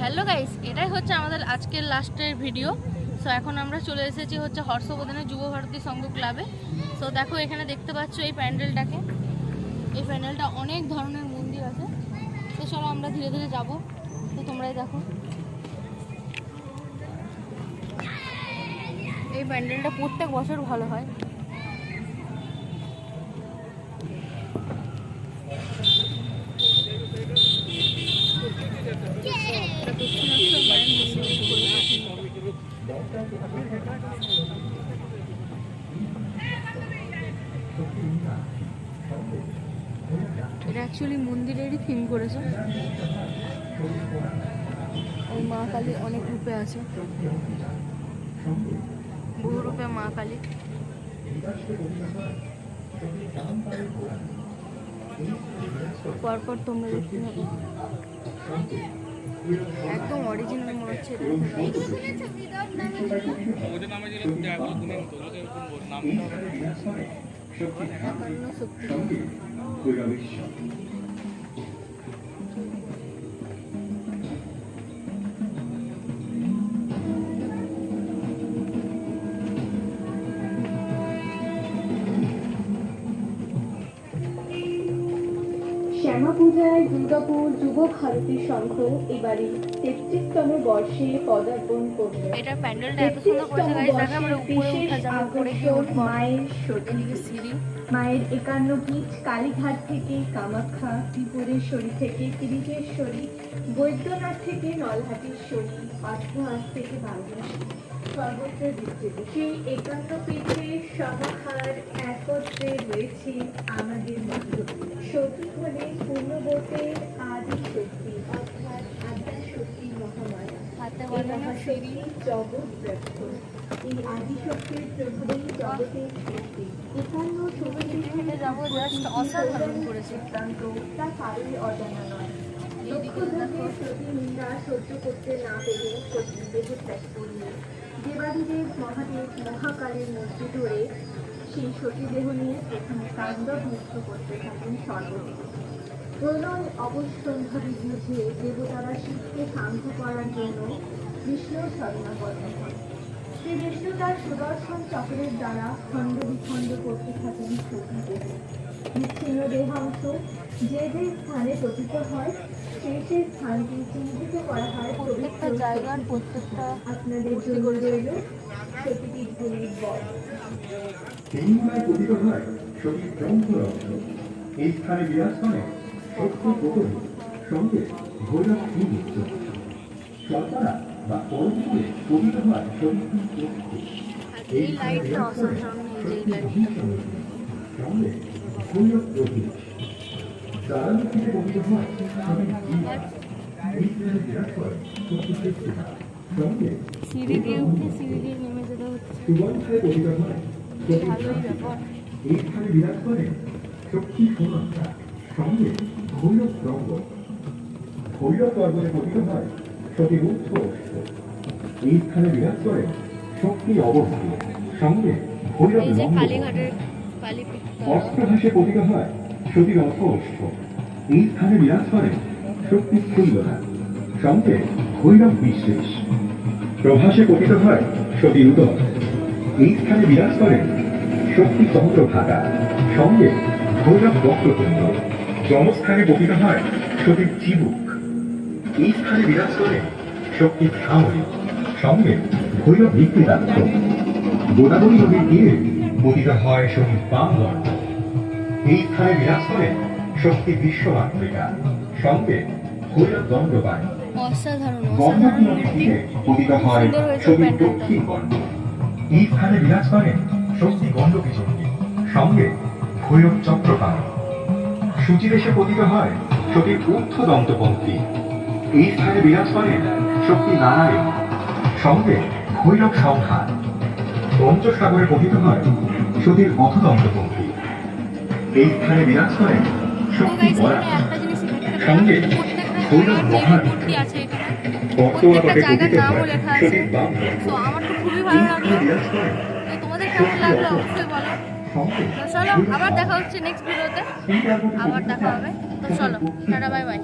Hello guys এটাই হচ্ছে আমাদের আজকের লাস্টের ভিডিও সো এখন আমরা চলে এসেছি হচ্ছে হর্ষবর্ধনের যুব ভারতী সংঘ ক্লাবে সো দেখো এখানে দেখতে পাচ্ছ এই প্যান্ডেলটাকে। এই প্যান্ডেলটা অনেক ধরনের মন্দির আছে। তো চলো আমরা ধীরে ধীরে যাব। তো তোমরাই দেখো। এই প্যান্ডেলটা প্রত্যেক বছর ভালো হয়। এটা অ্যাকচুয়ালি মন্দিরেরই থিম করেছে। ওই মা কালী অনেক রূপে আছে। বহু রূপে মা কালী। পরপর তোমরা দেখতে হবে একদম অরিজিনাল মনে হচ্ছে নামে দেয়াগুলো তুমি নামটা। একান্ন শক্তি শ্যামা পূজায় দুর্গাপুর যুব ভারতী সংঘ এবারে তেত্রিশতম বর্ষে পদার্পণ করবে এটা প্যান্ডেলটা এত সুন্দর করেছে গাইস দেখো আমরা উপরে উঠা কি মায়ের সত্যি সিঁড়ি। মায়ের একান্ন পীঠ কালীঘাট থেকে কামাখ্যা, ত্রিপুরেশ্বরী থেকে কিরিটেশ্বরী বৈদ্যনাথ থেকে নলহাটেশ্বরী অষ্টহাট থেকে সর্বত্র বিস্তৃত। সেই একান্ন পীঠে একত্রে রয়েছে আমাদের মন্ত্র সতী হলে পূর্ণবতের আদি শক্তি অর্থাৎ হাতে বানানো সিঁড়ি জগৎ ব্যক্ত এই আদিশক্তির প্রভাবেই জগতের সৃষ্টি একান্ন শক্তি যাব জাস্ট অসাধারণ করেছে। তা কারোই অজানা নয়। এইদিকে প্রতি নিন্দা সহ্য করতে না পেরে দেহ ত্যাগ করলে দেবাদিদেব মহাদেব মহাকালের মূর্তি ধরে সেই সতী দেহ নিয়ে প্রথমে তাণ্ডব মুক্ত করতে থাকেন সর্বদিকে প্রলয় অবশ্যম্ভাবী বুঝে দেবতারা শিবকে শান্ত করার জন্য বিষ্ণুর শরণাগত হন শ্রী বিষ্ণু তার সুদর্শন চক্রের দ্বারা খণ্ড বিখণ্ড করতে থাকেন সতী দেহ বিচ্ছিন্ন দেহাংশ যে যে স্থানে পতিত হয় সেই সেই স্থানকে চিহ্নিত করা হয় প্রত্যেকটা জায়গার প্রত্যেকটা আপনাদের জন্য রইল সতীপীঠগুলির বল তিনগুণায় পতিত হয় সতী ব্রহ্মরত্ন এই স্থানে বিরাজ করে সত্য প্রকরণ সঙ্গে ভৈরব নিত্য সরকারা বা এই লাইটটা অসাধারণ এই লাইটটা প্রতীক। বিরাজ করে সতী কৃষ্ণা সঙ্গে সিঁড়ি দিয়ে উঠে সিঁড়ি দিয়ে নেমে যেতে হচ্ছে। ভালোই ব্যাপার। এইখানে বিরাজ করে শক্তি সুরক্ষা সঙ্গে ভৈরব রঙ্গ। ভৈরব পর্বতে পতিত হয় অশ্ব এইখানে বিরাজ করে শক্তি সঙ্গে এই হয় সতী রথ অশ্ব এইখানে বিরাজ করে শক্তি ফুল্লতা সঙ্গে ভৈরব বিশেষ প্রভাসে পতিত হয় সতী উদয় এই স্থানে বিরাজ করে শক্তি চন্দ্রভাগা সঙ্গে ভৈরব পতিত হয় সতীর চিবুক এই স্থানে বিরাজ করে শক্তি সামরিক সঙ্গে ভৈরব বিক্রিদাত্ত গোদাবরী নদীর তীরে পতিত হয় সতী বামগর্ভ এই স্থানে বিরাজ করে শক্তি বিশ্বমাতৃকা সঙ্গে ভৈরব দণ্ডবায় অসাধারণ গঙ্গা অসাধারণ নদীর তীরে পতিত হয় প্যান্ডেলটা। দক্ষিণ গণ্ড এই স্থানে বিরাজ করেন শক্তি গণ্ডকী চণ্ডী সঙ্গে ভৈরব চক্রপাল। সূচিদেশে পতিত হয় সতীর ঊর্ধ্ব দন্তপন্থী এই স্থানে বিরাজ করেন শক্তি নারায়ণ। সঙ্গে ভৈরব সংহার। পঞ্চসাগরে পতিত হয় সতীর অথদন্তপন্থী এই স্থানে বিরাজ করেন শক্তি গাইস বরা একটা জিনিস দেখতে সঙ্গে ভৈরব মহান হয় সতীর বাম বিরাজ করেন তোমাদের কেমন লাগল? অবশ্যই বলো। তো চলো আবার দেখা হচ্ছে নেক্সট ভিডিওতে আবার দেখা হবে। তো চলো টাটা বাই বাই